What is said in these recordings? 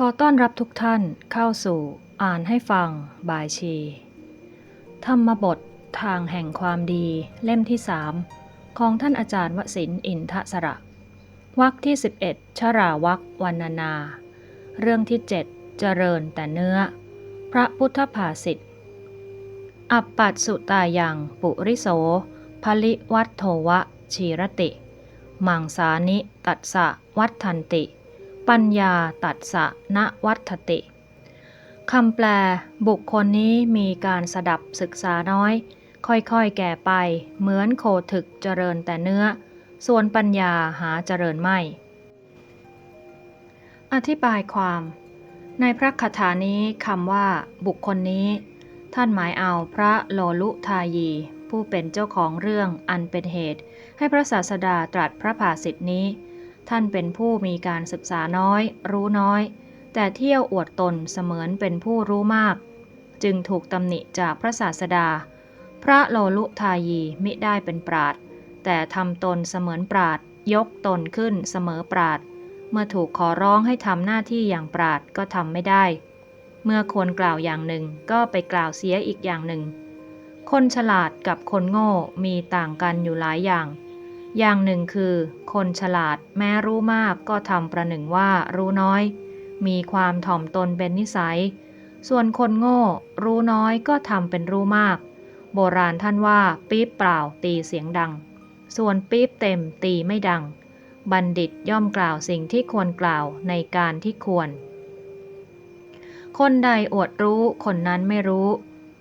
ขอต้อนรับทุกท่านเข้าสู่อ่านให้ฟัง บายชี ธรรมบททางแห่งความดีเล่มที่สามของท่านอาจารย์วสินอินทสระวรรคที่ 11 ชราวักวันนานา เรื่องที่ 7 เจริญแต่เนื้อ พระพุทธภาษิต อัปปัสสุตายังปุริโสภลิวัตโทวะชีรติ มังสานิตัสสะวัฏทันติ ปัญญาตัดสะณวัฏติคำแปล บุคคลนี้มีการสดับศึกษาน้อย ค่อยๆแก่ไป เหมือนโคถึกเจริญแต่เนื้อ ส่วนปัญญาหาเจริญไม่ อธิบายความ ในพระคาถานี้คำว่า บุคคลนี้ ท่านหมายเอาพระโลลุทายี ผู้เป็นเจ้าของเรื่องอันเป็นเหตุ ให้พระศาสดาตรัสพระภาสิทธินี้ ท่านเป็นผู้มีการศึกษาน้อย รู้น้อย แต่เที่ยวอวดตนเสมือนเป็นผู้รู้มาก จึงถูกตำหนิจากพระศาสดา พระโลลุทายีมิได้เป็นปราดแต่ทำตนเสมือนปราดยกตนขึ้นเสมอปราดเมื่อถูกขอร้องให้ทำหน้าที่อย่างปราดก็ทำไม่ได้ เมื่อควรกล่าวอย่างหนึ่งก็ไปกล่าวเสียอีกอย่างหนึ่ง คนฉลาดกับคนโง่มีต่างกันอยู่หลายอย่าง อย่างหนึ่งคือ คนฉลาดแม้รู้มากก็ทำประหนึ่งว่ารู้น้อย มีความถ่อมตนเป็นนิสัย ส่วนคนโง่ รู้น้อยก็ทำเป็นรู้มาก โบราณท่านว่าปี๊บเปล่าตีเสียงดัง ส่วนปี๊บเต็มตีไม่ดัง บัณฑิตย่อมกล่าวสิ่งที่ควรกล่าวในการที่ควร คนใดอวดรู้คนนั้นไม่รู้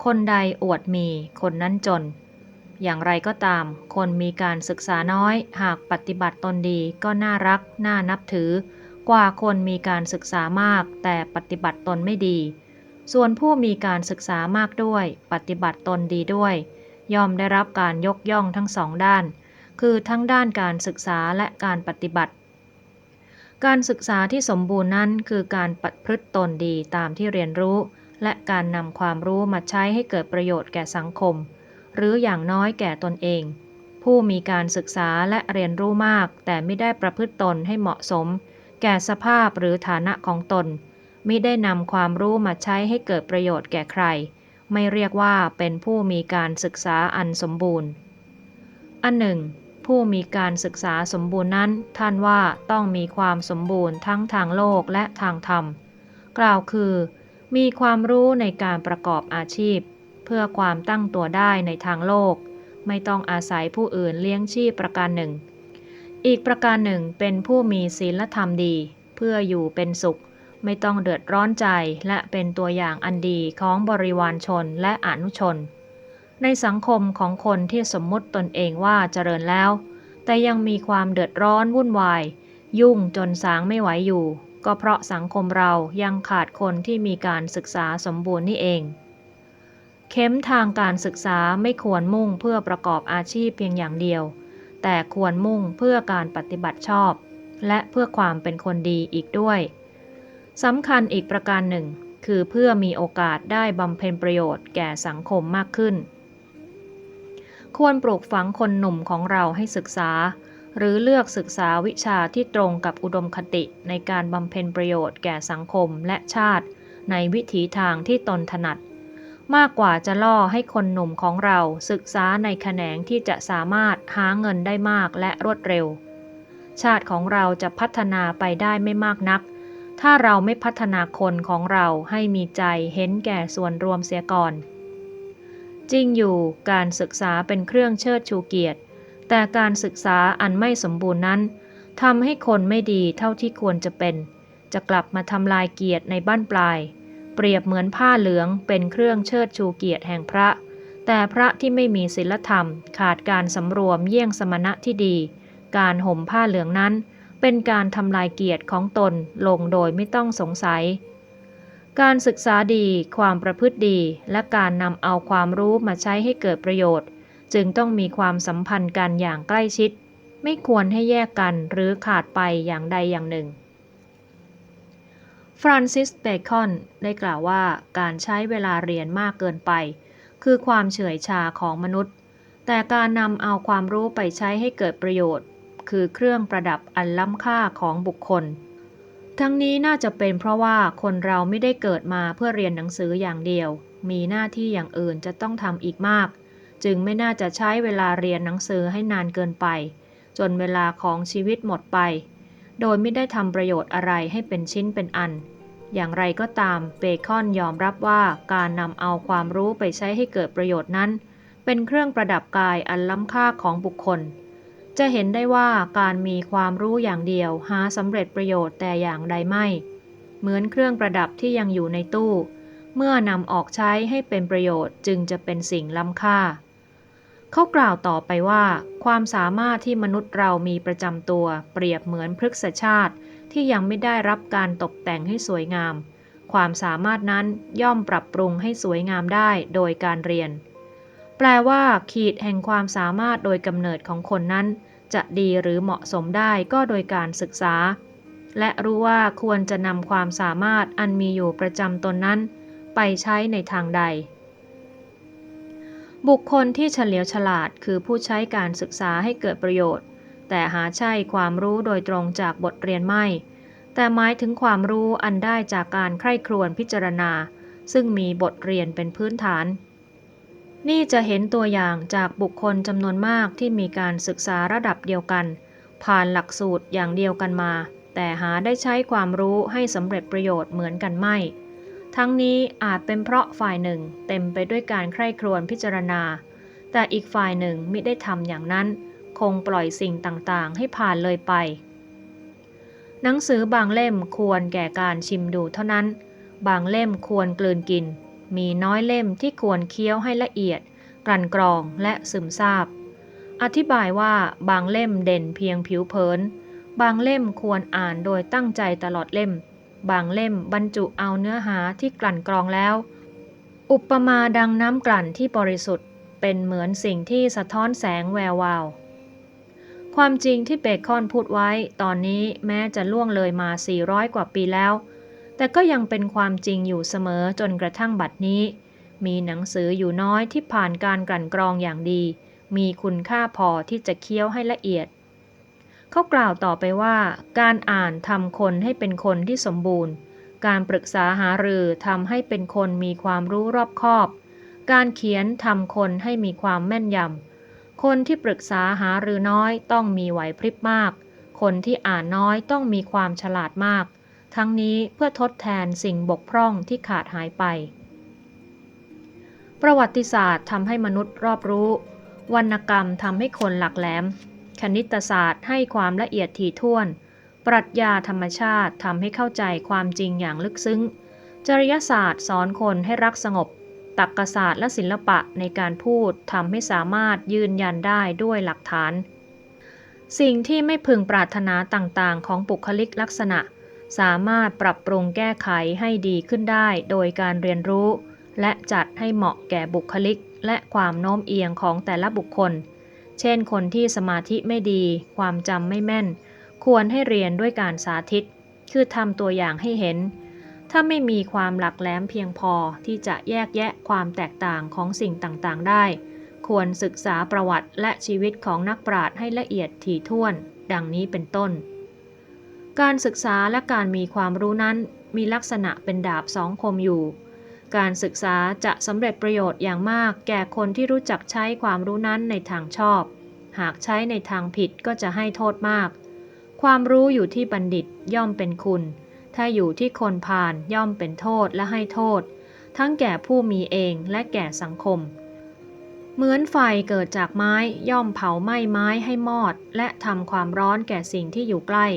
คนใดอวดมีคนนั้นจน อย่างไรก็ตาม คนมีการศึกษาน้อย หากปฏิบัติตนดีก็น่ารัก น่านับถือ กว่าคนมีการศึกษามาก แต่ปฏิบัติตนไม่ดี ส่วนผู้มีการศึกษามากด้วย ปฏิบัติตนดีด้วย ย่อมได้รับการยกย่องทั้งสองด้าน คือทั้งด้านการศึกษาและการปฏิบัติ การศึกษาที่สมบูรณ์นั้นคือการประพฤติตนดีตามที่เรียนรู้ และการนำความรู้มาใช้ให้เกิดประโยชน์แก่สังคม หรืออย่างน้อยแก่ตนเอง ผู้มีการศึกษาและเรียนรู้มาก แต่ไม่ได้ประพฤติตนให้เหมาะสม แก่สภาพหรือฐานะของตนมิได้นำความรู้มาใช้ให้เกิดประโยชน์แก่ใคร ไม่เรียกว่าเป็นผู้มีการศึกษาอันสมบูรณ์ อันหนึ่ง ผู้มีการศึกษาสมบูรณ์นั้น ท่านว่าต้องมีความสมบูรณ์ทั้งทางโลกและทางธรรม กล่าวคือ มีความรู้ในการประกอบอาชีพ เพื่อความตั้งตัวได้ในทางโลก ไม่ต้องอาศัยผู้อื่นเลี้ยงชีพประการหนึ่ง อีกประการหนึ่งเป็นผู้มีศีลธรรมดี เพื่ออยู่เป็นสุข ไม่ต้องเดือดร้อนใจและเป็นตัวอย่างอันดีของบริวารชนและอนุชน ในสังคมของคนที่สมมุติตนเองว่าเจริญแล้ว แต่ยังมีความเดือดร้อนวุ่นวาย ยุ่งจนสางไม่ไหวอยู่ก็เพราะสังคมเรายังขาดคนที่มีการศึกษาสมบูรณ์นี่เอง เข็มทางการศึกษาไม่ควรมุ่งเพื่อประกอบอาชีพเพียงอย่างเดียว แต่ควรมุ่งเพื่อการปฏิบัติชอบ และเพื่อความเป็นคนดีอีกด้วยสำคัญอีกประการหนึ่ง คือเพื่อมีโอกาสได้บำเพ็ญประโยชน์แก่สังคมมากขึ้น ควรปลูกฝังคนหนุ่มของเราให้ศึกษา หรือเลือกศึกษาวิชาที่ตรงกับอุดมคติในการบำเพ็ญประโยชน์แก่สังคมและชาติ ในวิถีทางที่ตนถนัด มากกว่าจะล่อให้คนหนุ่มของเราศึกษาในแขนงที่จะสามารถหาเงินได้มากและรวดเร็ว ชาติของเราจะพัฒนาไปได้ไม่มากนัก ถ้าเราไม่พัฒนาคนของเราให้มีใจเห็นแก่ส่วนรวมเสียก่อน จริงอยู่การศึกษาเป็นเครื่องเชิดชูเกียรติ แต่การศึกษาอันไม่สมบูรณ์นั้นทำให้คนไม่ดีเท่าที่ควรจะเป็น จะกลับมาทำลายเกียรติในบ้านปลาย เปรียบเหมือนผ้าเหลืองเป็นเครื่องเชิดชูเกียรติแห่งพระ แต่พระที่ไม่มีศีลธรรม ขาดการสำรวมเยี่ยงสมณะที่ดี การห่มผ้าเหลืองนั้น เป็นการทำลายเกียรติของตนลงโดยไม่ต้องสงสัย การศึกษาดี ความประพฤติดี และการนำเอาความรู้มาใช้ให้เกิดประโยชน์ จึงต้องมีความสัมพันธ์กันอย่างใกล้ชิด ไม่ควรให้แยกกันหรือขาดไปอย่างใดอย่างหนึ่ง ฟรานซิส เบคอน ได้กล่าวว่าการใช้เวลาเรียนมากเกินไป คือความเฉื่อยชาของมนุษย์ แต่การนำเอาความรู้ไปใช้ให้เกิดประโยชน์ คือเครื่องประดับอันล้ำค่าของบุคคล ทั้งนี้น่าจะเป็นเพราะว่าคนเราไม่ได้เกิดมาเพื่อเรียนหนังสืออย่างเดียว มีหน้าที่อย่างอื่นจะต้องทำอีกมาก จึงไม่น่าจะใช้เวลาเรียนหนังสือให้นานเกินไป จนเวลาของชีวิตหมดไป โดยไม่ได้ทำประโยชน์อะไรให้เป็นชิ้นเป็นอัน อย่างไรก็ตามเบคอนยอมรับว่าการนำเอาความรู้ไปใช้ให้เกิดประโยชน์นั้น เป็นเครื่องประดับกายอันล้ำค่าของบุคคล จะเห็นได้ว่าการมีความรู้อย่างเดียวหาสำเร็จประโยชน์แต่อย่างใดไม่ เหมือนเครื่องประดับที่ยังอยู่ในตู้ เมื่อนำออกใช้ให้เป็นประโยชน์จึงจะเป็นสิ่งล้ำค่า เขากล่าวต่อไปว่า ความสามารถที่มนุษย์เรามีประจำตัว เปรียบเหมือนพฤกษชาติ ที่ยังไม่ได้รับการตกแต่งให้สวยงาม ความสามารถนั้นย่อมปรับปรุงให้สวยงามได้โดยการเรียน แปลว่า ขีดแห่งความสามารถโดยกำเนิดของคนนั้น จะดีหรือเหมาะสมได้ก็โดยการศึกษา และรู้ว่าควรจะนำความสามารถอันมีอยู่ประจำตนนั้น ไปใช้ในทางใด บุคคลที่เฉลียวฉลาดคือผู้ใช้การศึกษาให้เกิดประโยชน์ แต่หาใช่ความรู้โดยตรงจากบทเรียนไม่ แต่หมายถึงความรู้อันได้จากการใคร่ครวญพิจารณา ซึ่งมีบทเรียนเป็นพื้นฐาน นี่จะเห็นตัวอย่างจากบุคคลจำนวนมากที่มีการศึกษาระดับเดียวกัน ผ่านหลักสูตรอย่างเดียวกันมา แต่หาได้ใช้ความรู้ให้สำเร็จประโยชน์เหมือนกันไม่ ทั้งนี้อาจเป็นเพราะฝ่ายหนึ่งเต็มไปด้วยการใคร่ครวญพิจารณา แต่อีกฝ่ายหนึ่งมิได้ทำอย่างนั้น คงปล่อยสิ่งต่างๆ ให้ผ่านเลยไป หนังสือบางเล่มควรแก่การชิมดูเท่านั้น บางเล่มควรกลืนกิน มีน้อยเล่มที่ควรเคี้ยวให้ละเอียด กลั่นกรองและซึมซาบ อธิบายว่าบางเล่มเด่นเพียงผิวเผิน บางเล่มควรอ่านโดยตั้งใจตลอดเล่ม บางเล่มบรรจุเอาเนื้อหาที่กลั่นกรองแล้ว อุปมาดังน้ำกลั่นที่บริสุทธิ์เป็นเหมือนสิ่งที่สะท้อนแสงแวววาว ความจริงที่เบคอนพูดไว้ตอนนี้แม้จะล่วงเลยมา 400 กว่าปีแล้ว แต่ก็ยังเป็นความจริงอยู่เสมอจนกระทั่งบัดนี้ มีหนังสืออยู่น้อยที่ผ่านการกลั่นกรองอย่างดี มีคุณค่าพอที่จะเคี้ยวให้ละเอียด เขากล่าวต่อไปว่า การอ่านทำคนให้เป็นคนที่สมบูรณ์ การปรึกษาหารือทำให้เป็นคนมีความรู้รอบคอบ การเขียนทำคนให้มีความแม่นยำ คนที่ปรึกษาหารือน้อยต้องมีไหวพริบมาก คนที่อ่านน้อยต้องมีความฉลาดมาก ทั้งนี้เพื่อทดแทนสิ่งบกพร่องที่ขาดหายไป ประวัติศาสตร์ทำให้มนุษย์รอบรู้ วรรณกรรมทำให้คนหลักแหลม คณิตศาสตร์ให้ความละเอียดถี่ถ้วน ปรัชญาธรรมชาติทำให้เข้าใจความจริงอย่างลึกซึ้ง จริยศาสตร์สอนคนให้รักสงบตรรกศาสตร์และศิลปะในการพูดทำให้สามารถยืนยันได้ด้วยหลักฐาน สิ่งที่ไม่พึงปรารถนาต่างๆ ของบุคลิกลักษณะ สามารถปรับปรุงแก้ไขให้ดีขึ้นได้ โดยการเรียนรู้ และจัดให้เหมาะแก่บุคลิกและความโน้มเอียงของแต่ละบุคคล เช่นคนที่สมาธิไม่ดี ความจำไม่แม่น ควรให้เรียนด้วยการสาธิต คือทำตัวอย่างให้เห็น ถ้าไม่มีความหลักแหลมเพียงพอที่จะแยกแยะความแตกต่างของสิ่งต่างๆ ได้ ควรศึกษาประวัติและชีวิตของนักปราชญ์ให้ละเอียดถี่ถ้วน ดังนี้เป็นต้น การศึกษาและการมีความรู้นั้นมีลักษณะเป็นดาบสองคมอยู่ การศึกษาจะสำเร็จประโยชน์อย่างมาก แก่คนที่รู้จักใช้ความรู้นั้นในทางชอบ หากใช้ในทางผิดก็จะให้โทษมาก ความรู้อยู่ที่บัณฑิตย่อมเป็นคุณ ถ้าอยู่ที่คนพาลย่อมเป็นโทษและให้โทษ ทั้งแก่ผู้มีเองและแก่สังคม เหมือนไฟเกิดจากไม้ย่อมเผาไหม้ไม้ให้มอด และทำความร้อนแก่สิ่งที่อยู่ใกล้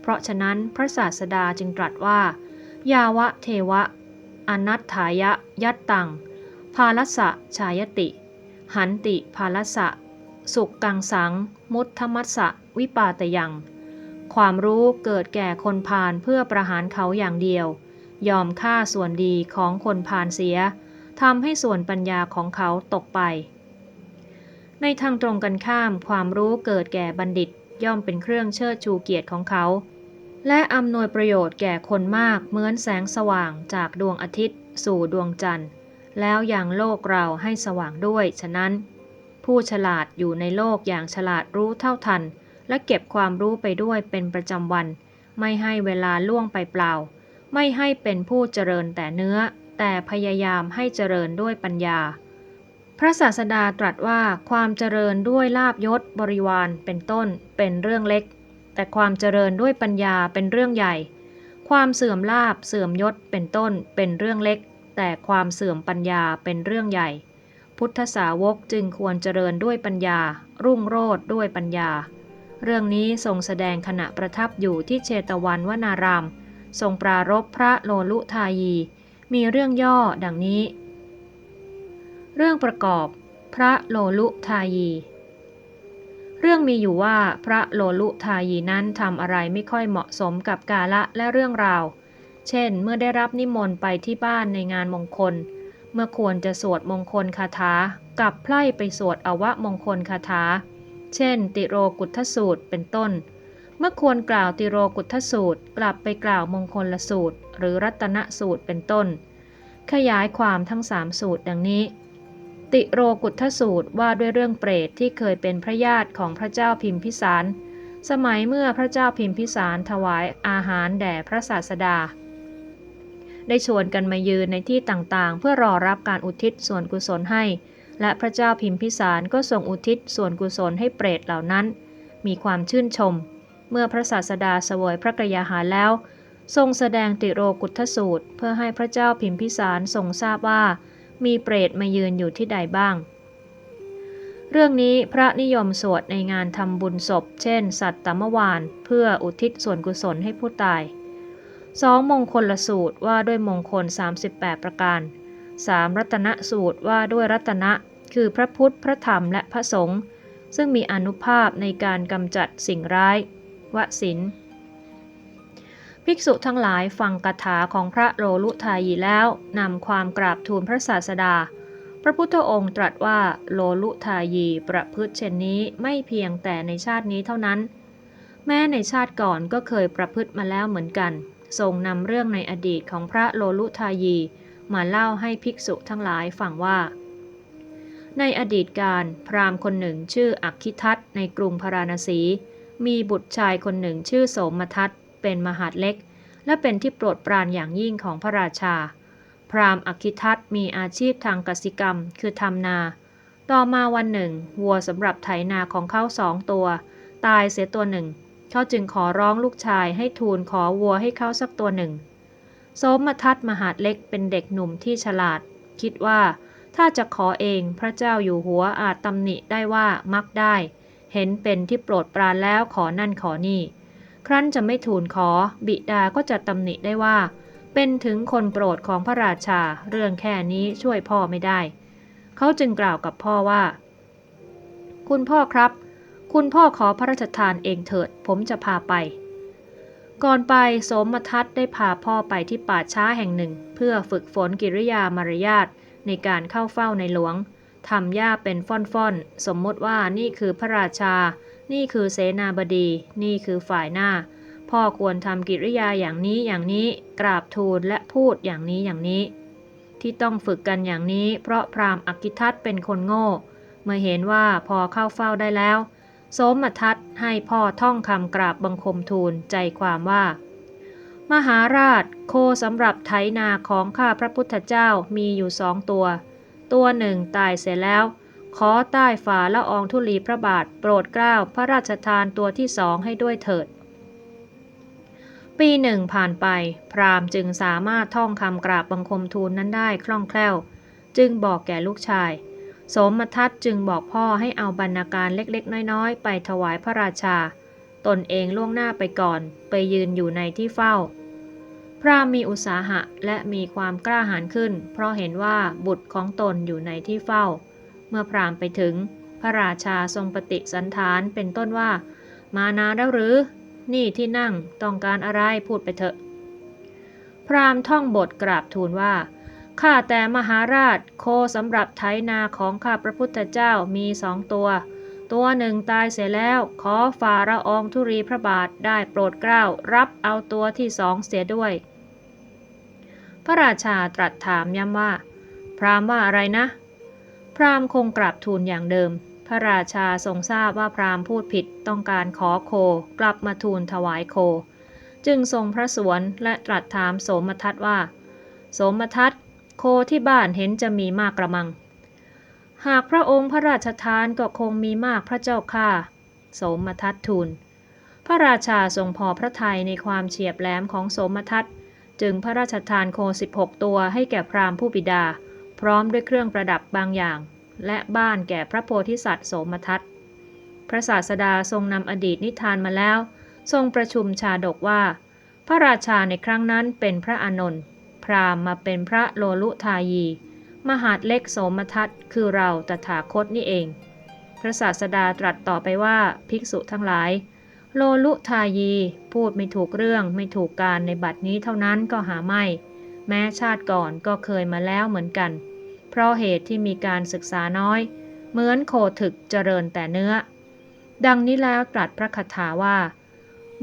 เพราะฉะนั้นพระศาสดาจึงตรัสว่า ยาวะเทวะ อนัตถายะยัตตัง ภาลสะชายติ หันติภาลสะ สุกกังสัง มุทธมัสสะวิปาตยัง ความรู้เกิดแก่คนพาลเพื่อประหารเขาอย่างเดียว ยอมฆ่าส่วนดีของคนพาลเสียทำให้ส่วนปัญญาของเขาตกไป ในทางตรงกันข้ามความรู้เกิดแก่บัณฑิตย่อมเป็นเครื่องเชิดชูเกียรติของเขา และอำนวยประโยชน์แก่คนมากเหมือนแสงสว่างจากดวงอาทิตย์ สู่ดวงจันทร์ แล้วยังโลกเราให้สว่างด้วย ฉะนั้น ผู้ฉลาดอยู่ในโลกอย่างฉลาดรู้เท่าทัน และเก็บความรู้ไปด้วยเป็นประจำวัน ไม่ให้เวลาล่วงไปเปล่า ไม่ให้เป็นผู้เจริญแต่เนื้อ แต่พยายามให้เจริญด้วยปัญญา พระศาสดาตรัสว่าความเจริญด้วยลาบยศบริวารเป็นต้นเป็นเรื่องเล็ก แต่ความเจริญด้วยปัญญาเป็นเรื่องใหญ่ ความเสื่อมลาบเสื่อมยศเป็นต้นเป็นเรื่องเล็ก แต่ความเสื่อมปัญญาเป็นเรื่องใหญ่ พุทธสาวกจึงควรเจริญด้วยปัญญา รุ่งโรจน์ด้วยปัญญา เรื่องนี้ทรงแสดงขณะประทับอยู่ที่เชตวันวนาราม ทรงปรารบพระโลลุทายี มีเรื่องย่อดังนี้ เรื่องประกอบ พระโลลุทายี เรื่องมีอยู่ว่าพระโลลุทายีนั้นทำอะไรไม่ค่อยเหมาะสมกับกาละและเรื่องราว เช่น เมื่อได้รับนิมนต์ไปที่บ้านในงานมงคล เมื่อควรจะสวดมงคลคาถากลับไพล่ไปสวดอวมงคลคาถา เช่น ติโรกุทธสูตรเป็นต้น เมื่อควรกล่าวติโรกุทธสูตร กลับไปกล่าวมงคลละสูตร หรือรัตนสูตรเป็นต้น ขยายความทั้งสามสูตรดังนี้ ติโรกุทธสูตรว่าด้วยเรื่องเปรตที่เคยเป็นพระญาติของพระเจ้าพิมพิสาร สมัยเมื่อพระเจ้าพิมพิสารถวายอาหารแด่พระศาสดา ได้ชวนกันมายืนในที่ต่างๆ เพื่อรอรับการอุทิศส่วนกุศลให้ และพระเจ้าพิมพิสารก็ทรงอุทิศส่วนกุศลให้เปรตเหล่านั้น มีความชื่นชม เมื่อพระศาสดาเสวยพระกยาหารแล้ว ทรงแสดงติโรกุทธสูตร เพื่อให้พระเจ้าพิมพิสารทรงทราบว่า มีเปรตมายืนอยู่ที่ใดบ้าง เรื่องนี้พระนิยมสวดในงานทำบุญศพ เช่น สัตตมวาน เพื่ออุทิศส่วนกุศลให้ผู้ตายสองมงคลละสูตรว่าด้วยมงคล 38 ประการ 3. รัตนสูตรว่าด้วยรัตนะ คือพระพุทธพระธรรมและพระสงฆ์ซึ่งมีอนุภาพในการกำจัดสิ่งร้ายวสิน ภิกษุทั้งหลายฟังคาถาของพระโลลุทายีแล้วนำความกราบทูลพระศาสดา พระพุทธองค์ตรัสว่าโลลุทายีประพฤติเช่นนี้ไม่เพียงแต่ในชาตินี้เท่านั้น แม้ในชาติก่อนก็เคยประพฤติมาแล้วเหมือนกัน ทรงนำเรื่องในอดีตของพระโลลุทายี มาเล่าให้ภิกษุทั้งหลายฟังว่า ในอดีตการพราหมณ์คนหนึ่งชื่ออักคิทัตในกรุงพาราณสี มีบุตรชายคนหนึ่งชื่อโสมทัต เป็นมหาดเล็ก และเป็นที่โปรดปรานอย่างยิ่งของพระราชา พราหมณ์อักคิทัตมีอาชีพทางกสิกรรม คือทำนา ต่อมาวันหนึ่ง วัวสำหรับไถนาของเขาสองตัว ตายเสียตัวหนึ่ง เขาจึงขอร้องลูกชายให้ทูลขอวัวให้เขาสักตัวหนึ่งโสมทัตมหาดเล็กเป็นเด็กหนุ่มที่ฉลาด คิดว่าถ้าจะขอเองพระเจ้าอยู่หัวอาจตำหนิได้ว่ามักได้ เห็นเป็นที่โปรดปรานแล้วขอนั่นขอนี่ ครั้นจะไม่ทูลขอ บิดาก็จะตำหนิได้ว่า เป็นถึงคนโปรดของพระราชาเรื่องแค่นี้ช่วยพ่อไม่ได้ เขาจึงกล่าวกับพ่อว่า คุณพ่อครับ คุณพ่อขอพระราชทานเองเถิด ผมจะพาไป ก่อนไปสมทัตได้พาพ่อไปที่ป่าช้าแห่งหนึ่ง เพื่อฝึกฝนกิริยามารยาทในการเข้าเฝ้าในหลวงทำย่าเป็นฟ่อนๆ สมมติว่านี่คือพระราชา นี่คือเสนาบดี นี่คือฝ่ายหน้า พ่อควรทำกิริยาอย่างนี้อย่างนี้ กราบทูลและพูดอย่างนี้อย่างนี้ ที่ต้องฝึกกันอย่างนี้ เพราะพราหมณ์อักขิทัตเป็นคนโง่ เมื่อเห็นว่าพอเข้าเฝ้าได้แล้วโสมทัตให้พ่อท่องคำกราบบังคมทูลใจความว่า มหาราชโคสำหรับไถนาของข้าพระพุทธเจ้ามีอยู่สองตัว ตัวหนึ่งตายเสียแล้ว ขอใต้ฝ่าละอองธุลีพระบาท โปรดเกล้าพระราชทานตัวที่สองให้ด้วยเถิด ปีหนึ่งผ่านไป พราหมณ์จึงสามารถท่องคำกราบบังคมทูลนั้นได้คล่องแคล่ว จึงบอกแก่ลูกชาย สมทัตจึงบอกพ่อให้เอาบรรณาการเล็กๆ น้อยๆ ไปถวายพระราชา ตนเองล่วงหน้าไปก่อน ไปยืนอยู่ในที่เฝ้าพราหมณ์มีอุตสาหะและมีความกล้าหาญขึ้น เพราะเห็นว่าบุตรของตนอยู่ในที่เฝ้า มื่อพราหมณ์ไปถึง พระราชาทรงปฏิสันฐานเป็นต้นว่า มานานแล้วหรือ นี่ที่นั่งต้องการอะไรพูดไปเถอะ พราหมณ์ท่องบทกราบทูลว่า ข้าแต่มหาราชโคสำหรับไถนาของข้าพระพุทธเจ้ามีสองตัว ตัวหนึ่งตายเสียแล้ว ขอฝ่าละอองธุรีพระบาทได้โปรดเกล้ารับเอาตัวที่สองเสียด้วย พระราชาตรัสถามย้ำว่า พราหมณ์ว่าอะไรนะ พราหมณ์คงกราบทูลอย่างเดิม พระราชาทรงทราบว่าพราหมณ์พูดผิดต้องการขอโค กลับมาทูลถวายโค จึงทรงพระสวนและตรัสถามโสมทัตว่า โสมทัตโคที่บ้านเห็นจะมีมากกระมัง หากพระองค์พระราชทานก็คงมีมากพระเจ้าค่ะ โสมทัตทูล พระราชาทรงพอพระทัยในความเฉียบแหลมของโสมทัตจึงพระราชทานโค 16 ตัวให้แก่พราหมณ์ผู้บิดา พร้อมด้วยเครื่องประดับบางอย่าง และบ้านแก่พระโพธิสัตว์โสมทัตพระศาสดาทรงนำอดีตนิทานมาแล้ว ทรงประชุมชาดกว่า พระราชาในครั้งนั้นเป็นพระอานนท์พราหมณ์มาเป็นพระโลลุทายี มหาดเล็กโสมทัตคือเราตถาคตนี่เอง พระศาสดาตรัสต่อไปว่าภิกษุทั้งหลาย โลลุทายี พูดไม่ถูกเรื่องไม่ถูกการในบัดนี้เท่านั้นก็หาไม่ แม้ชาติก่อนก็เคยมาแล้วเหมือนกัน เพราะเหตุที่มีการศึกษาน้อย เหมือนโคถึกเจริญแต่เนื้อ ดังนี้แล้วตรัสพระคาถาว่า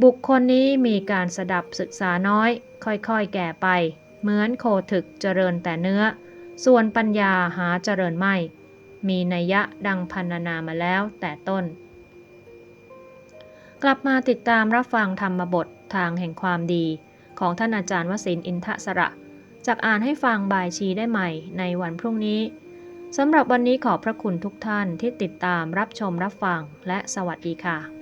บุคคลนี้มีการสดับศึกษาน้อย ค่อยๆแก่ไป เหมือนโคถึกเจริญแต่เนื้อ ส่วนปัญญาหาเจริญไม่ มีนัยยะดังพันนามาแล้วแต่ต้น กลับมาติดตามรับฟังธรรมบททางแห่งความดีของท่านอาจารย์วสินอินทสระ จากอ่านให้ฟังบายชีได้ใหม่ในวันพรุ่งนี้สำหรับวันนี้ขอบพระคุณทุกท่านที่ติดตามรับชมรับฟังและสวัสดีค่ะ